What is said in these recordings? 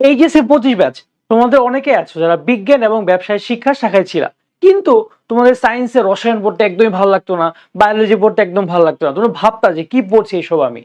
HSC পঁচিশ batch তোমাদের অনেকে আছো যারা বিজ্ঞান এবং ব্যবসায় শিক্ষা শাখায় ছিল। কিন্তু তোমাদের সায়েন্সের রসায়ন পড়তে একদমই ভালো লাগতো না বায়োলজি পড়তে একদম ভালো লাগতো না। তোমরা ভাবতা যে কি পড়ছি এইসব আমি।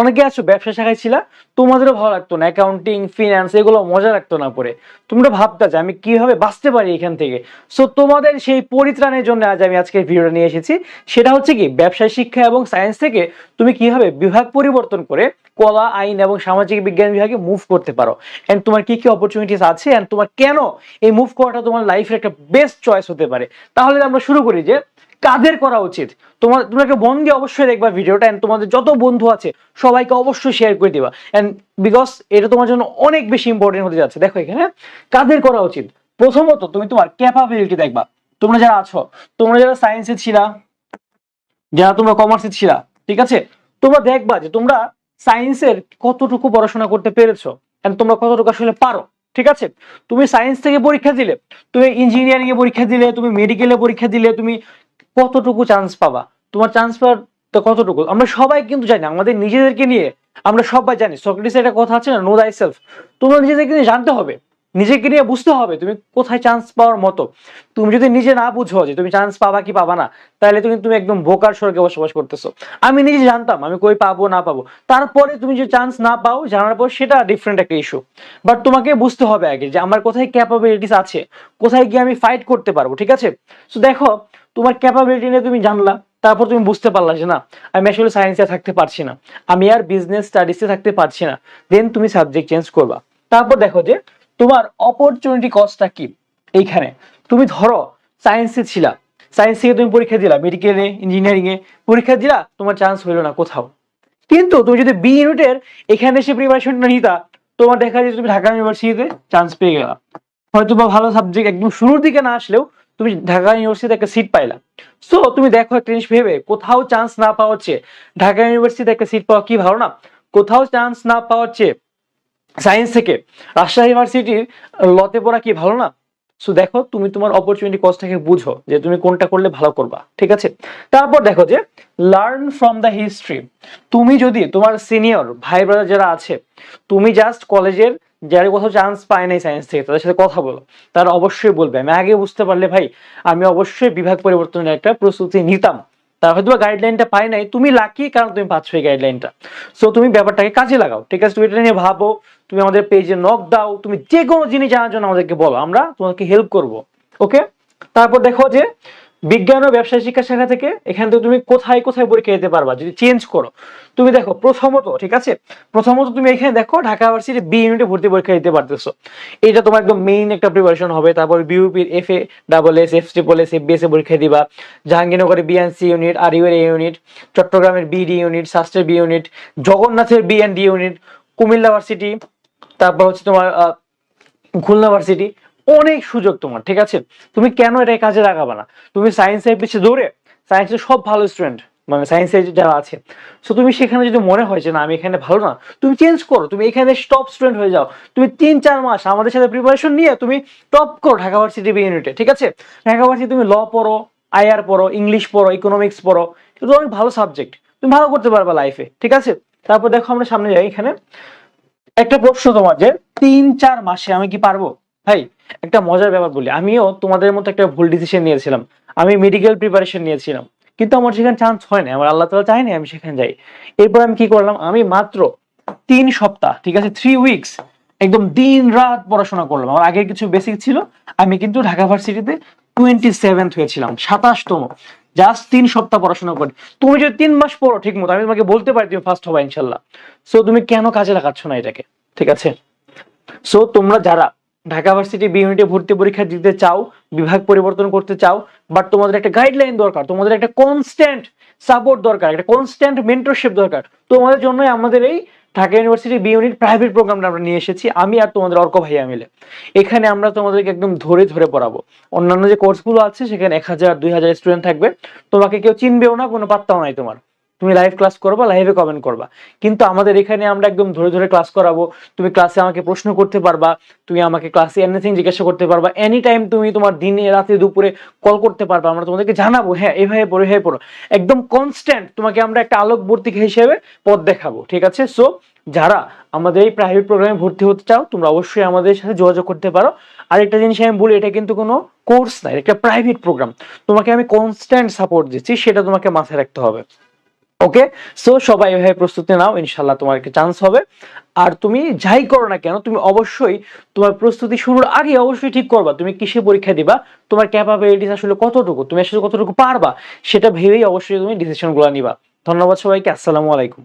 অনেকে আছো, ব্যবসা শাখায় ছিল, তোমাদেরও ভালো লাগতো না অ্যাকাউন্টিং ফিনান্স এগুলো মজা লাগতো না পরে। তোমরা ভাবতা যে আমি কীভাবে বাঁচতে পারি এখান থেকে। সো তোমাদের সেই পরিত্রাণের জন্য আজ আমি আজকে ভিডিওটা নিয়ে এসেছি। সেটা হচ্ছে কি, ব্যবসায় শিক্ষা এবং সায়েন্স থেকে তুমি কীভাবে বিভাগ পরিবর্তন করে কলা, আইন এবং সামাজিক বিজ্ঞান বিভাগে মুভ করতে পারো। এন্ড তোমার কি কি অপরচুনিটিস আছে? এন্ড তোমার কেন এই মুভ করাটা তোমার লাইফের একটা বেস্ট চয়েস হতে পারে? তাহলে আমরা শুরু করি যে কাদের করা উচিত। তোমার তোমরা একটা দিয়ে অবশ্যই দেখবা ভিডিওটা এন্ড তোমাদের যত বন্ধু আছে, সবাইকে অবশ্যই শেয়ার করে দিবা। এন্ড বিকজ এটা তোমার জন্য অনেক বেশি ইম্পর্টেন্ট হতে যাচ্ছে। দেখো এখানে কাদের করা উচিত। প্রথমত তুমি তোমার ক্যাপাবিলিটি দেখবা। তোমরা যারা আছো, তোমরা যারা সায়েন্সে ছিলা, যারা তোমরা কমার্সে ছিলা, ঠিক আছে? তোমরা দেখবা যে তোমরা সায়েন্সের কতটুকু পড়াশোনা করতে পেরেছ এন্ড তোমরা কতটুকু আসলে পারো, ঠিক আছে? তুমি সায়েন্স থেকে পরীক্ষা দিলে, তুমি ইঞ্জিনিয়ারিং এ পরীক্ষা দিলে, তুমি মেডিকেলে পরীক্ষা দিলে, তুমি কতটুকু চান্স পাবা? তোমার চান্স পাওয়ার কতটুকু? আমরা সবাই কিন্তু জানি, আমাদের নিজেদেরকে নিয়ে আমরা সবাই জানি সক্রেটিসের একটা কথা আছে না নো দাই সেলফ তোমরা নিজেদেরকে নিয়ে জানতে হবে, নিজেকে নিয়ে বুঝতে হবে তুমি কোথায় চান্স পাওয়ার মতো। তুমি যদি নিজে না বুঝো যে তুমি চান্স পাবা কি পাবা না, তাহলে তুমি তুমি একদম বোকার স্বর্গে বসবাস করতেছো। আমি নিজে জানতাম আমি কই পাবো, না পাবো। তারপরে তুমি যে চান্স না পাও, জানার পর সেটা ডিফারেন্ট একটা ইস্যু বাট তোমাকে বুঝতে হবে আগে যে আমার কোথায় ক্যাপাবিলিটিস আছে, কোথায় গিয়ে আমি ফাইট করতে পারব, ঠিক আছে? সো দেখো তোমার ক্যাপাবিলিটি নিয়ে তুমি জানলা, তারপর তুমি বুঝতে পারলা যে না, আমি আসলে সায়েন্সে থাকতে পারছি না। আমি আর বিজনেস স্টাডিজে থাকতে পারছি না। দেন তুমি সাবজেক্ট চেঞ্জ করবা। তারপর দেখো যে, তোমার অপরচুনিটি কস্টটা কি? এইখানে। তুমি ধরো সায়েন্সে ছিলা। সায়েন্স থেকে তুমি পরীক্ষা দিলা মেডিকেলে ইঞ্জিনিয়ারিং এ। পরীক্ষা দিলা, তোমার চান্স হইল না কোথাও। কিন্তু তুমি যদি বি ইউনিটের এখানে এসে প্রিপারেশনটা নিতা, তোমার দেখা যায় তুমি ঢাকা ইউনিভার্সিটিতে চান্স পেয়ে গেলা। হয়তো বা ভালো সাবজেক্ট একদম শুরুর দিকে না আসলেও তুমি ঢাকা ইউনিভার্সিটিতে একটা সিট পাইলা। সো তুমি দেখো একটা জিনিস ভেবে, কোথাও চান্স না পাওয়া হচ্ছে ঢাকা ইউনিভার্সিটিতে একটা সিট পাওয়া কি ভালো না? কোথাও চান্স না পাওয়া হচ্ছে সায়েন্স থেকে রাজশাহী ইউনিভার্সিটির লতে পড়া কি ভালো না? সো দেখো, তুমি তোমার অপরচুনিটি কস্টটাকে বুঝো যে তুমি কোনটা করলে ভালো করবা, ঠিক আছে? তারপর দেখো যে লার্ন ফ্রম দ্য হিস্ট্রি তুমি যদি তোমার সিনিয়র ভাই ব্রাদার যারা আছে, তুমি জাস্ট কলেজের যারা কোথাও চান্স পায় নাই সায়েন্স থেকে, তাদের সাথে কথা বলো। তারা অবশ্যই বলবে। আমি আগে বুঝতে পারলে ভাই, আমি অবশ্যই বিভাগ পরিবর্তনের একটা প্রস্তুতি নিতাম। তার হয়তো গাইডলাইনটা পাই নাই। তুমি লাকি কারণ তুমি পাচ্ছ এই গাইডলাইনটা সো তুমি ব্যাপারটাকে কাজে লাগাও, ঠিক আছে? তুমি এটা নিয়ে ভাবো, তুমি আমাদের পেজে নক দাও, তুমি যে কোনো জিনিস জানার জন্য আমাদেরকে বলো। আমরা তোমাকে হেল্প করব। ওকে তারপর দেখো যে বিজ্ঞান ও ব্যবসায় শিক্ষা শাখা থেকে এখান থেকে তুমি কোথায় কোথায় পরীক্ষা দিতে পারবা, যদি চেঞ্জ করো। তুমি দেখো, প্রথমত, ঠিক আছে? প্রথমত তুমি এখানে দেখো, ঢাকা ইউনিভার্সিটি বি ইউনিটে ভর্তি পরীক্ষা দিতে পারতেছো। এটা তোমার একদম মেইন একটা প্রিপারেশন হবে। তারপর বিউপির F A double S F triple S F B S A পরীক্ষা দিবা। জাহাঙ্গীরনগরের বিএনসি ইউনিট আর ইউর এ ইউনিট চট্টগ্রামের বিডি ইউনিট শাস্ত্রের বি ইউনিট জগন্নাথের B and D unit Comilla varsity তারপর হচ্ছে তোমার খুলনা ভার্সিটি অনেক সুযোগ তোমার, ঠিক আছে? তুমি কেন এটা কাজে লাগাবে না? তুমি সায়েন্সের পিছিয়ে দৌড়ে সায়েন্সের সব ভালো স্টুডেন্ট মানে সায়েন্সের যারা আছে। সো তুমি সেখানে যদি মনে হয় যে না, আমি এখানে ভালো না, তুমি চেঞ্জ করো, তুমি এখানে টপ স্টুডেন্ট হয়ে যাও। তুমি তিন, চার মাস আমাদের সাথে প্রিপারেশন নিয়ে তুমি টপ করো ঢাকা ভার্সিটি ইউনিটে ঠিক আছে? ঢাকা ভার্সিটি তুমি ল পড়ো আইআর পড়ো ইংলিশ পড়ো ইকোনমিক্স পড়ো এগুলো অনেক ভালো সাবজেক্ট তুমি ভালো করতে পারবে লাইফে ঠিক আছে? তারপর দেখো আমরা সামনে যাই এখানে। একটা প্রশ্ন তোমার যে, তিন, চার মাসে আমি কি পারব? ভাই একটা মজার ব্যাপার বলি। আমিও তোমাদের মতো একটা ভুল ডিসিশন নিয়েছিলাম। আমি মেডিকেল প্রিপারেশন নিয়েছিলাম। কিন্তু আমার সেখানে চান্স হয় না আমার আল্লাহ তালা চায়নি আমি সেখানে যাই। এরপর আমি কি করলাম? আমি মাত্র তিন সপ্তাহ, ঠিক আছে? থ্রি উইকস একদম দিন রাত পড়াশোনা করলাম। আমার আগের কিছু বেসিক ছিল। আমি কিন্তু ঢাকা ভার্সিটিতে টোয়েন্টি সেভেন্থ হয়েছিলাম, সাতাশতম। জাস্ট তিন সপ্তাহ পড়াশোনা করি। তুমি যদি তিন মাস পড়ো, ঠিক মতো। আমি তোমাকে বলতে পারি, তুমি ফার্স্ট হবা ইনশাল্লাহ সো তুমি কেন কাজে লাগাচ্ছ না এটাকে? ঠিক আছে? সো তোমরা যারা ঢাকা ভার্সিটি বি ইউনিটে ভর্তি পরীক্ষা দিতে চাও, বিভাগ পরিবর্তন করতে চাও বাট তোমাদের একটা গাইডলাইন দরকার, তোমাদের একটা কনস্ট্যান্ট সাপোর্ট দরকার, একটা কনস্ট্যান্ট মেন্টরশিপ দরকার। তোমাদের জন্যই আমাদের এই Dhaka university B unit private প্রোগ্রামটা আমরা নিয়ে এসেছি, আমি আর তোমাদের অর্ক ভাইয়া মিলে। এখানে আমরা তোমাদেরকে একদম ধরে ধরে পড়াবো। অন্যান্য যে কোর্সগুলো আছে, সেখানে এক হাজার, দুই হাজার স্টুডেন্ট থাকবে। তোমাকে কেউ চিনবেও না, কোনো পাত্তাও নাই তোমার। তুমি লাইভ ক্লাস করবা লাইভে কমেন্ট করবা। কিন্তু আমাদের এখানে আমরা একদম ধরে ধরে ক্লাস করাবো। তুমি ক্লাসে আমাকে প্রশ্ন করতে পারবা, তুমি আমাকে ক্লাসে এনিথিং জিজ্ঞাসা করতে পারবা এনি টাইম তুমি তোমার দিনে রাতে দুপুরে কল করতে পারবা, আমরা তোমাদেরকে জানাব হ্যাঁ এইভাবে পড়ো এইভাবে পড়ো। একদম কনস্ট্যান্ট তোমাকে আমরা একটা আলোকবর্তিকা হিসেবে পথ দেখাবো, ঠিক আছে? সো যারা আমাদের এই প্রাইভেট প্রোগ্রামে ভর্তি হতে চাও, তোমরা অবশ্যই আমাদের সাথে যোগাযোগ করতে পারো। আর একটা জিনিস আমি বলি, এটা কিন্তু কোনো কোর্স না, এটা একটা প্রাইভেট প্রোগ্রাম তোমাকে আমি কনস্ট্যান্ট সাপোর্ট দিচ্ছি, সেটা তোমাকে মাথায় রাখতে হবে। ওকে সো সবাই এভাবে প্রস্তুতি নাও ইনশাল্লাহ তোমার চান্স হবে। আর তুমি যাই করো না কেন, তুমি অবশ্যই তোমার প্রস্তুতি শুরুর আগে অবশ্যই ঠিক করবা। তুমি কিসে পরীক্ষা দিবা? তোমার ক্যাপাবিলিটিস আসলে কতটুকু? তুমি আসলে কতটুকু পারবা? সেটা ভেবেই অবশ্যই তুমি ডিসিশনগুলো নিবা। ধন্যবাদ সবাইকে, আসসালামু আলাইকুম।